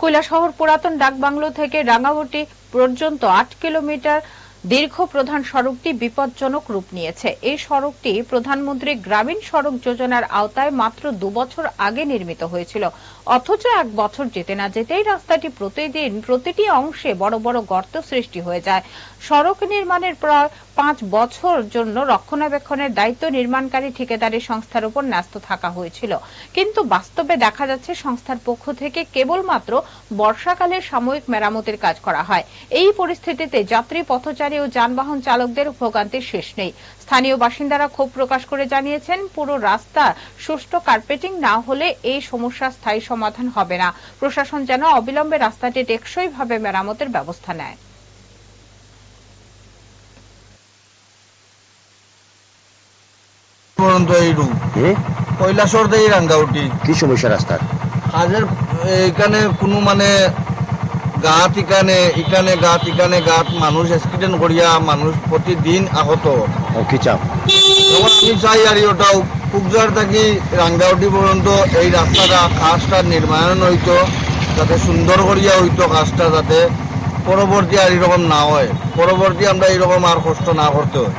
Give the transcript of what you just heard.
কৈলাসহর পুরাতন ডাকবাংলো থেকে রাঙামাটি পর্যন্ত আট কিলোমিটার দীর্ঘ প্রধান সড়কটি বিপজ্জনক রূপ নিয়েছে। এই সড়কটি প্রধানমন্ত্রী গ্রামীণ সড়ক যোজনার আওতায় মাত্র দুবছর আগে নির্মিত হয়েছিল। অথচ এক বছর যেতে না যেতেই রাস্তাটি প্রতিদিন প্রতিটি অংশে বড় বড় গর্ত সৃষ্টি হয়ে যায়। সড়ক নির্মাণের প্রায় পাঁচ বছর জন্য রক্ষণাবেক্ষণের দায়িত্ব নির্মাণকারী ঠিকাদারি সংস্থার উপর ন্যস্ত থাকা হয়েছিল। কিন্তু বাস্তবে দেখা যাচ্ছে সংস্থার পক্ষ থেকে কেবলমাত্র বর্ষাকালে সাময়িক মেরামতের কাজ করা হয়। এই পরিস্থিতিতে যাত্রী পথচারী ও যানবাহন চালকদের ভোগান্তির শেষ নেই। স্থানীয় বাসিন্দারা ক্ষোভ প্রকাশ করে জানিয়েছেন পুরো রাস্তা সুষ্ঠু কার্পেটিং না হলে এই সমস্যার স্থায়ী সমাধান হবে না। প্রশাসন যেন অবিলম্বে রাস্তাটি টেকসইভাবে মেরামতের ব্যবস্থা নেয়। কৈলাসর দেই রাঙ্গাউটি কি সমস্যা রাস্তার? কাজের এখানে কোনো মানে গাত ইকানে ইকানে গাত ইকানে গাত মানুষ অ্যাক্সিডেন্ট করিয়া মানুষ প্রতিদিন আহত। আমি চাই আর ওটাও কুকজার থাকি রাঙ্গাউটি পর্যন্ত এই রাস্তাটা কাজটা নির্মাণ হইতো যাতে সুন্দর করিয়া হইতো কাজটা যাতে পরবর্তী আর এরকম না হয়। পরবর্তী আমরা এরকম আর কষ্ট না করতে হয়।